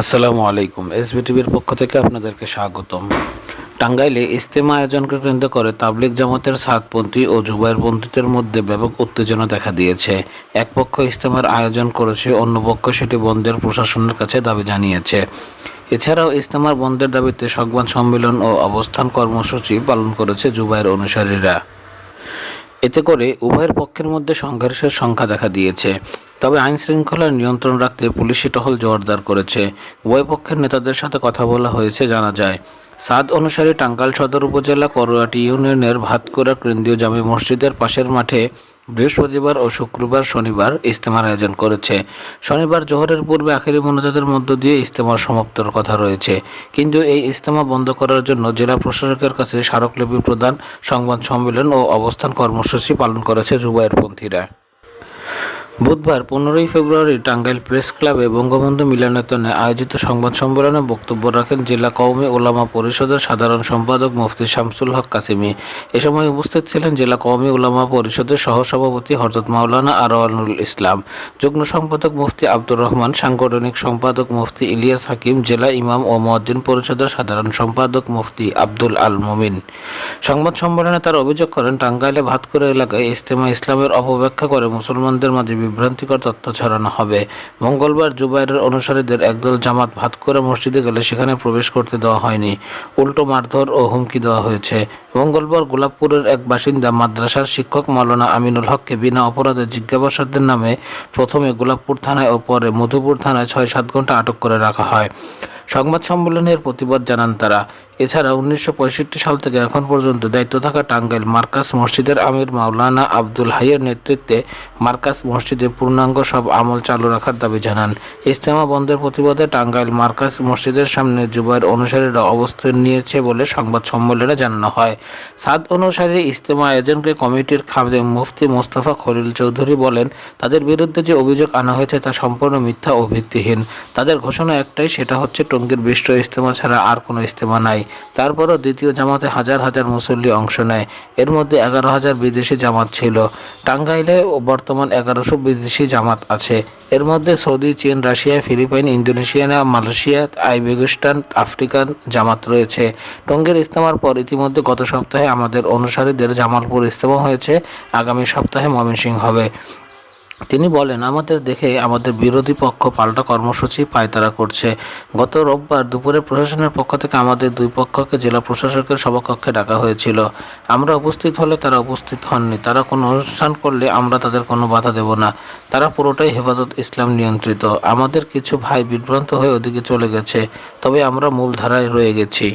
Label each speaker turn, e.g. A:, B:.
A: আসসালামু আলাইকুম। এসবিটিভির পক্ষ থেকে আপনাদেরকে স্বাগতম। টাঙ্গাইলে ইস্তেমা আয়োজনকে কেন্দ্র করে তাবলিগ জামাতের সাতপন্থী ও জুবাইরপন্থীদের মধ্যে ব্যাপক উত্তেজনা দেখা দিয়েছে। এক পক্ষ ইস্তেমার আয়োজন করেছে, অন্য পক্ষ সেটি বন্ধের প্রশাসনের কাছে দাবি জানিয়েছে। এছাড়াও ইস্তেমার বন্ধের দাবিতে সংবাদ সম্মেলন ও অবস্থান কর্মসূচি পালন করেছে জুবাইর অনুসারীরা। এতে করে উভয়ের পক্ষের মধ্যে সংঘর্ষের সংখ্যা দেখা দিয়েছে। তবে আইন শৃঙ্খলা নিয়ন্ত্রণ রাখতে পুলিশি টহল জোরদার করেছে। উভয় পক্ষের নেতাদের সাথে কথা বলা হয়েছে জানা যায়। সাদ অনুসারে টাঙ্গাল সদর উপজেলা করোয়াটি ইউনিয়নের ভাতকুড়া কেন্দ্রীয় জামে মসজিদের পাশের মাঠে বৃহস্পতিবার ও শুক্রবার শনিবার ইজতেমার আয়োজন করেছে। শনিবার জোহরের পূর্বে আখেরি মোনাজাতের মধ্য দিয়ে ইজতেমার সমাপ্তর কথা রয়েছে। কিন্তু এই ইজতেমা বন্ধ করার জন্য জেলা প্রশাসকের কাছে স্মারকলিপি প্রদান, সংবাদ সম্মেলন ও অবস্থান কর্মসূচি পালন করেছে জুবাইরপন্থীরা বুধবার পনেরোই ফেব্রুয়ারি টাঙ্গাইল প্রেস ক্লাবে বঙ্গবন্ধু মিলনায়তনে আয়োজিত সংবাদ সম্মেলনে বক্তব্য রাখেন জেলা কওমি ওলামা পরিষদের সাধারণ সম্পাদক মুফতি শামসুল হক কাসিমি। এ সময় উপস্থিত ছিলেন জেলা কওমি ওলামা পরিষদের সহসভাপতি হরজত মাওলানা আরওয়ানুল ইসলাম, যুগ্ম সম্পাদক মুফতি আব্দুর রহমান, সাংগঠনিক সম্পাদক মুফতি ইলিয়াস হাকিম, জেলা ইমাম ও মজ্জিন পরিষদের সাধারণ সম্পাদক মুফতি আব্দুল আল মুমিন। সংবাদ সম্মেলনে তার অভিযোগ করেন, টাঙ্গাইলে ভাতকুড়া এলাকায় ইস্তেমা ইসলামের অপব্যাখ্যা করে মুসলমানদের মাঝে বিভ্রান্তিকর তথ্য ছড়ানো হবে। মঙ্গলবার জুবাইরের অনুসারীদের একদল জামাত ভাত করে মসজিদে গেলে সেখানে প্রবেশ করতে দেওয়া হয়নি। উল্টো মারধর ও হুমকি দেওয়া হয়েছে। মঙ্গলবার গোলাপপুরের এক বাসিন্দা মাদ্রাসার শিক্ষক মাওলানা আমিনুল হককে বিনা অপরাধে জিজ্ঞাসাবাদের নামে প্রথমে গোলাপপুর থানায় ও পরে মধুপুর থানায় ছয় সাত ঘণ্টা আটক করে রাখা হয়। সংবাদ সম্মেলনের প্রতিবাদ জানান তারা। এছাড়া উনিশশো পঁয়ষট্টি সাল থেকে এখন পর্যন্ত দায়িত্ব থাকা টাঙ্গাইল মার্কাস মসজিদের আমির মাওলানা আব্দুল হাইয়ের নেতৃত্বে মার্কাস মসজিদে পূর্ণাঙ্গ সব আমল চালু রাখার দাবি জানান। ইস্তেমা বন্ধের প্রতিবাদে টাঙ্গাইল মার্কাস মসজিদের সামনে জুবাইর অনুসারীরা অবস্থান নিয়েছে বলে সংবাদ সম্মেলনে জানানো হয়। সাদ অনুসারী ইস্তেমা আয়োজনকে কমিটির খাদেম মুফতি মোস্তফা খলিল চৌধুরী বলেন, তাদের বিরুদ্ধে যে অভিযোগ আনা হয়েছে তা সম্পূর্ণ মিথ্যা ও ভিত্তিহীন। তাদের ঘোষণা একটাই, সেটা হচ্ছে টঙ্গীর বিশ্ব ইস্তেমা ছাড়া আর কোনো ইস্তেমা নাই। তারপরও দ্বিতীয় জামাতে হাজার হাজার মুসল্লি অংশ নেয়। এর মধ্যে এগারো হাজার বিদেশি জামাত ছিল। টাঙ্গাইলে বর্তমান এগারোশো বিদেশি জামাত আছে। এর মধ্যে সৌদি, চীন, রাশিয়া, ফিলিপাইন, ইন্দোনেশিয়া, মালয়েশিয়া, আইবেগিস্তান, আফ্রিকান জামাত রয়েছে। টঙ্গের ইস্তেমার পর ইতিমধ্যে গত সপ্তাহে আমাদের অনুসারীদের জামালপুর ইস্তেমা হয়েছে। আগামী সপ্তাহে ময়মনসিংহ হবে। তিনি বলেন, আমাদের দেখে আমাদের বিরোধী পক্ষ পাল্টা কর্মসূচি পায়তারা করছে। গত রোববার দুপুরে প্রশাসনের পক্ষ থেকে আমাদের দুই পক্ষকে জেলা প্রশাসকের সভাকক্ষে ডাকা হয়েছিল। আমরা উপস্থিত হলে তারা উপস্থিত হননি। তারা কোনো অনুষ্ঠান করলে আমরা তাদের কোনো বাধা দেব না। তারা পুরোটাই হেফাজত ইসলাম নিয়ন্ত্রিত। আমাদের কিছু ভাই বিভ্রান্ত হয়ে ওদিকে চলে গেছে। তবে আমরা মূল ধারায় রয়ে গেছি।